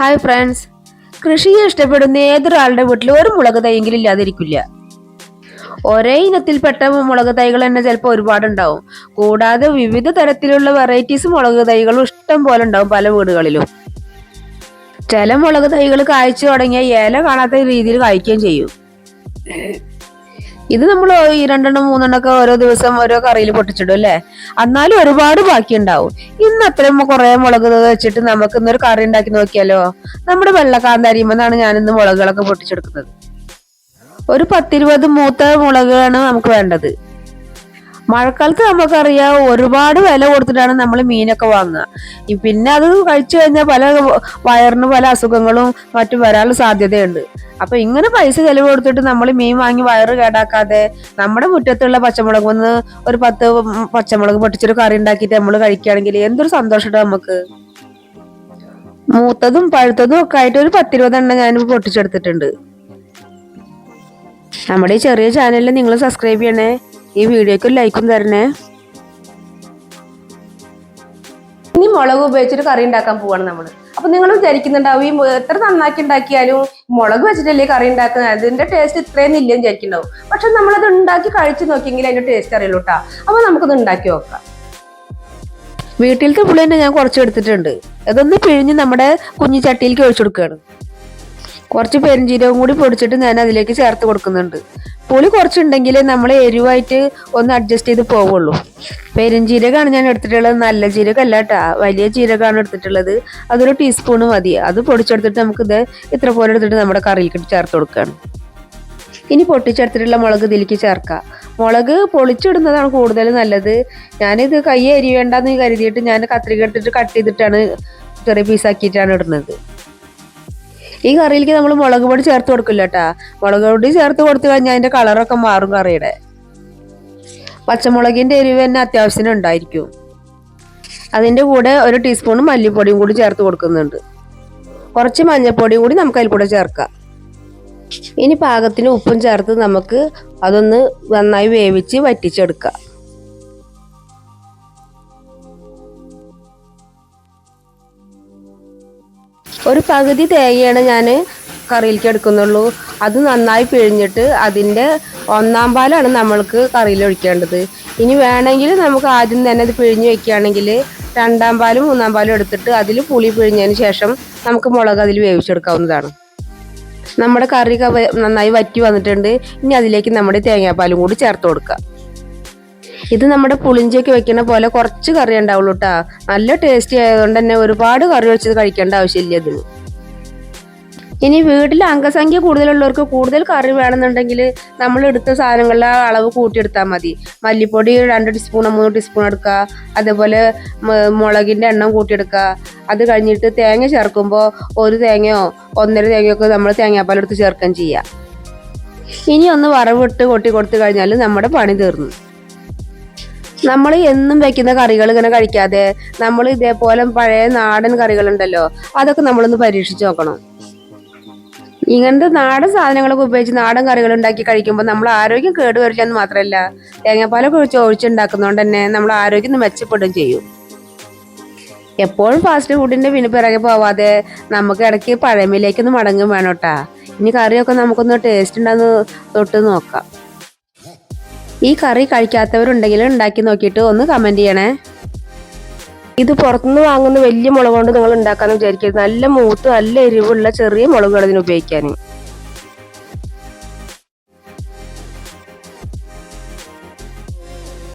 Hi friends കൃഷിയെ ഇഷ്ടപ്പെടുന്ന ഏതൊരാളുടെ വീട്ടിൽ ഒരു മുളക് തൈയെങ്കിലും ഇല്ലാതിരിക്കില്ല. ഒരേ ഇനത്തിൽപ്പെട്ട മുളക് തൈകൾ തന്നെ ചിലപ്പോൾ ഒരുപാടുണ്ടാവും. കൂടാതെ വിവിധ തരത്തിലുള്ള വെറൈറ്റീസ് മുളക് തൈകളും ഇഷ്ടം പോലെ ഉണ്ടാവും പല വീടുകളിലും. ചില മുളക് തൈകൾ കായ്ച്ചു തുടങ്ങിയ ഇല കാണാത്ത രീതിയിൽ കായ്ക്കുകയും ചെയ്യും. ഇത് നമ്മൾ ഈ രണ്ടെണ്ണം മൂന്നെണ്ണം ഒക്കെ ഓരോ ദിവസം ഓരോ കറിയിൽ പൊട്ടിച്ചിടും അല്ലേ? എന്നാലും ഒരുപാട് ബാക്കി ഉണ്ടാവും ഇന്ന് അത്രയും കുറെ മുളക് വെച്ചിട്ട് നമുക്ക് ഇന്നൊരു കറി ഉണ്ടാക്കി നോക്കിയാലോ? നമ്മുടെ വെള്ളക്കാന്താരിമെന്നാണ് ഞാൻ ഇന്ന് മുളകുകളൊക്കെ പൊട്ടിച്ചെടുക്കുന്നത്. ഒരു പത്തിരുപത് മൂത്ത മുളകാണ് നമുക്ക് വേണ്ടത്. മഴക്കാലത്ത് നമുക്കറിയാം ഒരുപാട് വില കൊടുത്തിട്ടാണ് നമ്മൾ മീനൊക്കെ വാങ്ങുക. പിന്നെ അത് കഴിച്ചു കഴിഞ്ഞാൽ പല വയറിന് പല അസുഖങ്ങളും മറ്റും വരാനുള്ള സാധ്യതയുണ്ട്. അപ്പൊ ഇങ്ങനെ പൈസ ചെലവ് കൊടുത്തിട്ട് നമ്മൾ മീൻ വാങ്ങി വയറ് കേടാക്കാതെ നമ്മുടെ മുറ്റത്തുള്ള പച്ചമുളക് ഒന്ന് ഒരു പത്ത് പച്ചമുളക് പൊട്ടിച്ചൊരു കറി ഉണ്ടാക്കിയിട്ട് നമ്മൾ കഴിക്കുകയാണെങ്കിൽ എന്തൊരു സന്തോഷമുണ്ട് നമുക്ക്. മൂത്തതും പഴുത്തതും ഒക്കെ ആയിട്ട് ഒരു പത്തിരുപതെണ്ണം ഞാൻ പൊട്ടിച്ചെടുത്തിട്ടുണ്ട്. നമ്മുടെ ഈ ചെറിയ ചാനലിൽ നിങ്ങൾ സബ്സ്ക്രൈബ് ചെയ്യണേ. ഈ വീഡിയോക്ക് ഒരു ലൈക്കും തരണേ. ഇനി മുളക് ഉപയോഗിച്ചൊരു കറി ഉണ്ടാക്കാൻ പോവാണ് നമ്മൾ അപ്പൊ നിങ്ങൾ വിചാരിക്കുന്നുണ്ടാവും ഈ എത്ര നന്നാക്കി ഉണ്ടാക്കിയാലും മുളക് വെച്ചിട്ടല്ലേ കറി ഉണ്ടാക്കുന്നത്. അതിന്റെ ടേസ്റ്റ് ഇത്രയും ഇല്ലെന്ന് വിചാരിക്കുന്നുണ്ടാവും. പക്ഷെ നമ്മളത് ഉണ്ടാക്കി കഴിച്ചു നോക്കിയെങ്കിൽ അതിന്റെ ടേസ്റ്റ് അറിയുള്ളൂ കേട്ടോ അപ്പൊ നമുക്കത് ഉണ്ടാക്കി നോക്കാം. വീട്ടിലത്തെ പുളി തന്നെ ഞാൻ കുറച്ച് എടുത്തിട്ടുണ്ട്. അതൊന്ന് പിഴിഞ്ഞ് നമ്മുടെ കുഞ്ഞു ചട്ടിയിലേക്ക് ഒഴിച്ചു കൊടുക്കുകയാണ്. കുറച്ച് പെരിഞ്ചീരകം കൂടി പൊടിച്ചിട്ട് ഞാൻ അതിലേക്ക് ചേർത്ത് കൊടുക്കുന്നുണ്ട്. പുളി കുറച്ചുണ്ടെങ്കിൽ നമ്മൾ എരിവായിട്ട് ഒന്ന് അഡ്ജസ്റ്റ് ചെയ്ത് പോവുള്ളൂ. പെരുംജീരകമാണ് ഞാൻ എടുത്തിട്ടുള്ളത്. നല്ല ജീരകമല്ല കേട്ടോ വലിയ ജീരകമാണ് എടുത്തിട്ടുള്ളത്. അതൊരു ടീസ്പൂൺ മതി. അത് പൊടിച്ചെടുത്തിട്ട് നമുക്കിത് ഇത്ര പോലെ എടുത്തിട്ട് നമ്മുടെ കറിയിലേക്ക് ചേർത്ത് കൊടുക്കുകയാണ് ഇനി പൊട്ടിച്ചെടുത്തിട്ടുള്ള മുളക് ഇതിലേക്ക് ചേർക്കാം. മുളക് പൊളിച്ചിടുന്നതാണ് കൂടുതൽ നല്ലത്. ഞാനിത് കൈ അരിവേണ്ടെന്ന് കരുതിയിട്ട് ഞാൻ കത്രിക എടുത്തിട്ട് കട്ട് ചെയ്തിട്ടാണ് ചെറിയ പീസാക്കിയിട്ടാണ് ഇടുന്നത്. ഈ കറിയിലേക്ക് നമ്മൾ മുളക് പൊടി ചേർത്ത് കൊടുക്കില്ല കേട്ടാ മുളക് പൊടി ചേർത്ത് കൊടുത്തു കഴിഞ്ഞാൽ അതിന്റെ കളറൊക്കെ മാറും കറിയുടെ. പച്ചമുളകിന്റെ എരിവ് തന്നെ അത്യാവശ്യത്തിന് ഉണ്ടായിരിക്കും. അതിന്റെ കൂടെ ഒരു ടീസ്പൂൺ മല്ലിപ്പൊടിയും കൂടി ചേർത്ത് കൊടുക്കുന്നുണ്ട്. കുറച്ച് മഞ്ഞൾപ്പൊടിയും കൂടി നമുക്ക് അതിൽ കൂടെ ചേർക്കാം. ഇനി പാകത്തിന് ഉപ്പും ചേർത്ത് നമുക്ക് അതൊന്ന് നന്നായി വേവിച്ച് വറ്റിച്ചെടുക്കാം. ഒരു പകുതി തേങ്ങയാണ് ഞാൻ കറിയിലേക്ക് എടുക്കുന്നുള്ളൂ. അത് നന്നായി പിഴിഞ്ഞിട്ട് അതിന്റെ ഒന്നാം പാലാണ് നമ്മൾക്ക് കറിയിൽ ഒഴിക്കേണ്ടത്. ഇനി വേണമെങ്കിൽ നമുക്ക് ആദ്യം തന്നെ അത് പിഴിഞ്ഞ് വെക്കുകയാണെങ്കിൽ രണ്ടാം പാലും മൂന്നാം പാലും എടുത്തിട്ട് അതിൽ പുളി പിഴിഞ്ഞതിന് ശേഷം നമുക്ക് മുളക് അതിൽ വേവിച്ചെടുക്കാവുന്നതാണ്. നമ്മുടെ കറി നന്നായി വറ്റി വന്നിട്ടുണ്ട്. ഇനി അതിലേക്ക് നമ്മുടെ തേങ്ങാപ്പാലും കൂടി ചേർത്ത് കൊടുക്കുക. ഇത് നമ്മുടെ പുളിഞ്ചിയൊക്കെ വെക്കുന്ന പോലെ കുറച്ച് കറി ഉണ്ടാവുള്ളൂ കേട്ടാ നല്ല ടേസ്റ്റി ആയതുകൊണ്ട് തന്നെ ഒരുപാട് കറി വെച്ചത് കഴിക്കേണ്ട ആവശ്യമില്ല ഇതിന്. ഇനി വീട്ടിൽ അംഗസംഖ്യ കൂടുതലുള്ളവർക്ക് കൂടുതൽ കറി വേണമെന്നുണ്ടെങ്കിൽ നമ്മൾ എടുത്ത സാധനങ്ങളുടെ അളവ് കൂട്ടിയെടുത്താൽ മതി. മല്ലിപ്പൊടി രണ്ട് ടീസ്പൂണോ മൂന്ന് ടീസ്പൂൺ എടുക്കുക അതേപോലെ മുളകിന്റെ എണ്ണം കൂട്ടിയെടുക്കുക അത് കഴിഞ്ഞിട്ട് തേങ്ങ ചേർക്കുമ്പോൾ ഒരു തേങ്ങയോ ഒന്നര തേങ്ങയോ ഒക്കെ നമ്മൾ തേങ്ങാപ്പാലെടുത്ത് ചേർക്കുകയും ചെയ്യുക ഇനി ഒന്ന് വറവിട്ട് കൊട്ടി കൊടുത്തു കഴിഞ്ഞാൽ നമ്മുടെ പണി തീർന്നു. നമ്മൾ എന്നും വെക്കുന്ന കറികൾ ഇങ്ങനെ കഴിക്കാതെ നമ്മൾ ഇതേപോലെ പഴയ നാടൻ കറികളുണ്ടല്ലോ അതൊക്കെ നമ്മളൊന്ന് പരീക്ഷിച്ച് നോക്കണം. ഇങ്ങനത്തെ നാടൻ സാധനങ്ങളൊക്കെ ഉപയോഗിച്ച് നാടൻ കറികൾ ഉണ്ടാക്കി കഴിക്കുമ്പോൾ നമ്മൾ ആരോഗ്യം കേടുവരില്ല എന്ന് മാത്രമല്ല തേങ്ങാപ്പാലൊക്കെ ഒഴിച്ച് ഒഴിച്ചുണ്ടാക്കുന്നതുകൊണ്ട് തന്നെ നമ്മൾ ആരോഗ്യം മെച്ചപ്പെടുകയും ചെയ്യും. എപ്പോഴും ഫാസ്റ്റ് ഫുഡിന്റെ പിന്നെ പിറകെ പോവാതെ നമുക്ക് ഇടയ്ക്ക് പഴമയിലേക്കൊന്ന് മടങ്ങും വേണം കേട്ടാ. ഇനി കറിയൊക്കെ നമുക്കൊന്ന് ടേസ്റ്റ് ഉണ്ടാകുന്ന തൊട്ട് നോക്കാം. ഈ കറി കഴിക്കാത്തവരുണ്ടെങ്കിൽ ഉണ്ടാക്കി നോക്കിയിട്ട് ഒന്ന് കമന്റ് ചെയ്യണേ. ഇത് പുറത്തുനിന്ന് വാങ്ങുന്ന വലിയ മുളക് കൊണ്ട് നിങ്ങൾ ഉണ്ടാക്കാന്ന് വിചാരിക്കരുത്. നല്ല മൂത്ത് നല്ല എരിവുള്ള ചെറിയ മുളകുകൾ ഇതിന് ഉപയോഗിക്കാൻ